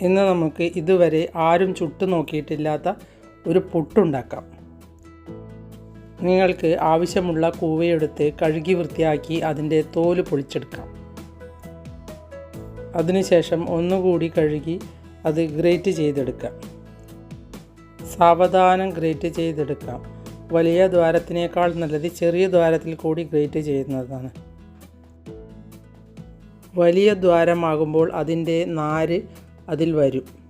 ഇന്ന് നമുക്ക് ഇതുവരെ ആരും ചുട്ടു നോക്കിയിട്ടില്ലാത്ത ഒരു പുട്ടുണ്ടാക്കാം. നിങ്ങൾക്ക് ആവശ്യമുള്ള കൂവയെടുത്ത് കഴുകി വൃത്തിയാക്കി അതിന്റെ തോൽ പൊളിച്ചെടുക്കാം. അതിനുശേഷം ഒന്നുകൂടി കഴുകി അത് ഗ്രേറ്റ് ചെയ്തെടുക്കാം സാവധാനം ഗ്രേറ്റ് ചെയ്തെടുക്കാം. വലിയ ദ്വാരത്തിനേക്കാൾ നല്ലത് ചെറിയ ദ്വാരത്തിൽ കൂടി ഗ്രേറ്റ് ചെയ്യുന്നതാണ്. വലിയ ദ്വാരമാകുമ്പോൾ അതിന്റെ നാര് അതിൽ വരും.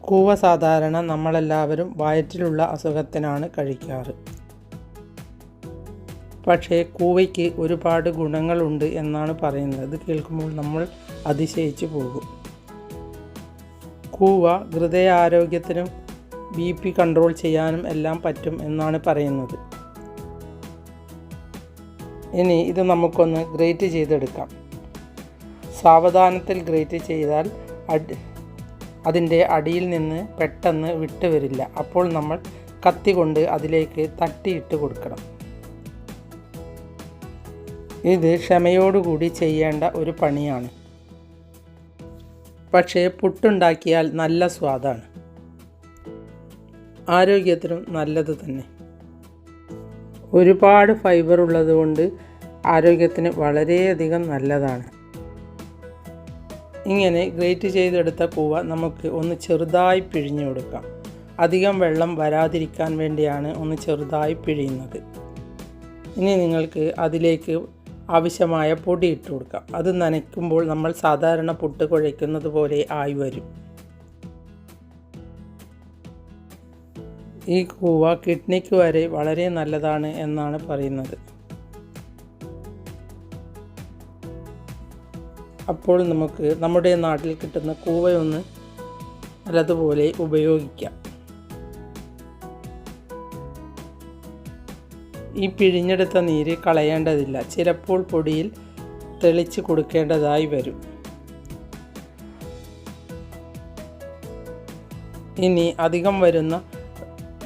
കൂവ സാധാരണ നമ്മളെല്ലാവരും വയറ്റിലുള്ള അസുഖത്തിനാണ് കഴിക്കാറ്. പക്ഷേ കൂവയ്ക്ക് ഒരുപാട് ഗുണങ്ങളുണ്ട് എന്നാണ് പറയുന്നത്. ഇത് കേൾക്കുമ്പോൾ നമ്മൾ അതിശയിച്ചു പോകും. കൂവ ഹൃദയാരോഗ്യത്തിനും ബി പി കൺട്രോൾ ചെയ്യാനും എല്ലാം പറ്റും എന്നാണ് പറയുന്നത്. ഇനി ഇത് നമുക്കൊന്ന് ഗ്രേറ്റ് ചെയ്തെടുക്കാം. സാവധാനത്തിൽ ഗ്രേറ്റ് ചെയ്താൽ അടി അതിന്റെ അടിയിൽ നിന്ന് പെട്ടെന്ന് വിട്ട് വരില്ല. അപ്പോൾ നമ്മൾ കത്തി കൊണ്ട് അതിലേക്ക് തട്ടിയിട്ട് കൊടുക്കണം. ഇത് ക്ഷമയോടുകൂടി ചെയ്യേണ്ട ഒരു പണിയാണ്. പക്ഷേ പുട്ടുണ്ടാക്കിയാൽ നല്ല സ്വാദാണ്. ആരോഗ്യത്തിനും നല്ലത് തന്നെ. ഒരുപാട് ഫൈബർ ഉള്ളതുകൊണ്ട് ആരോഗ്യത്തിന് വളരെയധികം നല്ലതാണ്. ഇങ്ങനെ ഗ്രേറ്റ് ചെയ്തെടുത്ത കൂവ നമുക്ക് ഒന്ന് ചെറുതായി പിഴിഞ്ഞു കൊടുക്കാം. അധികം വെള്ളം വരാതിരിക്കാൻ വേണ്ടിയാണ് ഒന്ന് ചെറുതായി പിഴിയുന്നത്. ഇനി നിങ്ങൾക്ക് അതിലേക്ക് ആവശ്യമായ പൊടി ഇട്ട് കൊടുക്കാം. അത് നനയ്ക്കുമ്പോൾ നമ്മൾ സാധാരണ പുട്ട് കുഴയ്ക്കുന്നത് പോലെ ആയി വരും. ഈ കൂവ കിഡ്നിക്ക് വരെ വളരെ നല്ലതാണ് എന്നാണ് പറയുന്നത്. അപ്പോൾ നമുക്ക് നമ്മുടെ നാട്ടിൽ കിട്ടുന്ന കൂവയൊന്ന് നല്ലതുപോലെ ഉപയോഗിക്കാം. ഈ പിഴിഞ്ഞെടുത്ത നീര് കളയേണ്ടതില്ല. ചിലപ്പോൾ പൊടിയിൽ തെളിച്ച് കൊടുക്കേണ്ടതായി വരും. ഇനി അധികം വരുന്ന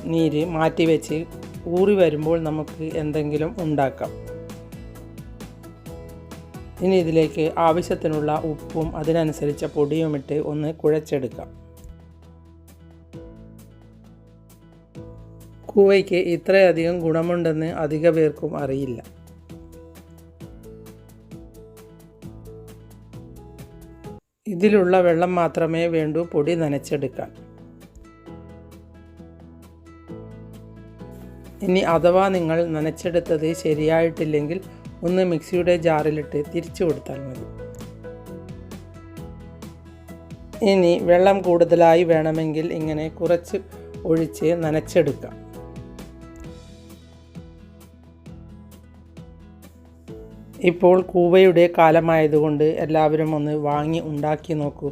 നീര് മാറ്റിവെച്ച് ഊറി വരുമ്പോൾ നമുക്ക് എന്തെങ്കിലും ഉണ്ടാക്കാം. ഇനി ഇതിലേക്ക് ആവശ്യത്തിനുള്ള ഉപ്പും അതിനനുസരിച്ച പൊടിയും ഇട്ട് ഒന്ന് കുഴച്ചെടുക്കാം. കൂവയ്ക്ക് ഇത്രയധികം ഗുണമുണ്ടെന്ന് അധിക പേർക്കും അറിയില്ല. ഇതിലുള്ള വെള്ളം മാത്രമേ വേണ്ടൂ പൊടി നനച്ചെടുക്കാൻ. ഇനി അഥവാ നിങ്ങൾ നനച്ചെടുത്തത് ശരിയായിട്ടില്ലെങ്കിൽ ഒന്ന് മിക്സിയുടെ ജാറിലിട്ട് തിരിച്ചു കൊടുത്താൽ മതി. ഇനി വെള്ളം കൂടുതലായി വേണമെങ്കിൽ ഇങ്ങനെ കുറച്ച് ഒഴിച്ച് നനച്ചെടുക്കാം. ഇപ്പോൾ കൂവയുടെ കാലമായതുകൊണ്ട് എല്ലാവരും ഒന്ന് വാങ്ങി ഉണ്ടാക്കി നോക്കൂ.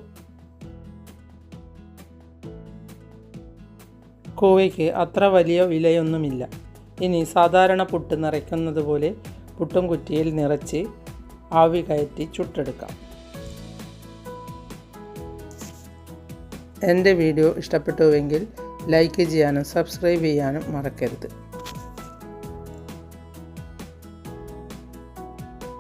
കൂവയ്ക്ക് അത്ര വലിയ വിലയൊന്നുമില്ല. ഇനി സാധാരണ പുട്ട് നിറയ്ക്കുന്നത് പോലെ പുട്ടും കുറ്റിയിൽ നിറച്ച് ആവി കയറ്റി ചുട്ടെടുക്കാം. എന്റെ വീഡിയോ ഇഷ്ടപ്പെട്ടുവെങ്കിൽ ലൈക്ക് ചെയ്യാനും സബ്സ്ക്രൈബ് ചെയ്യാനും മറക്കരുത്.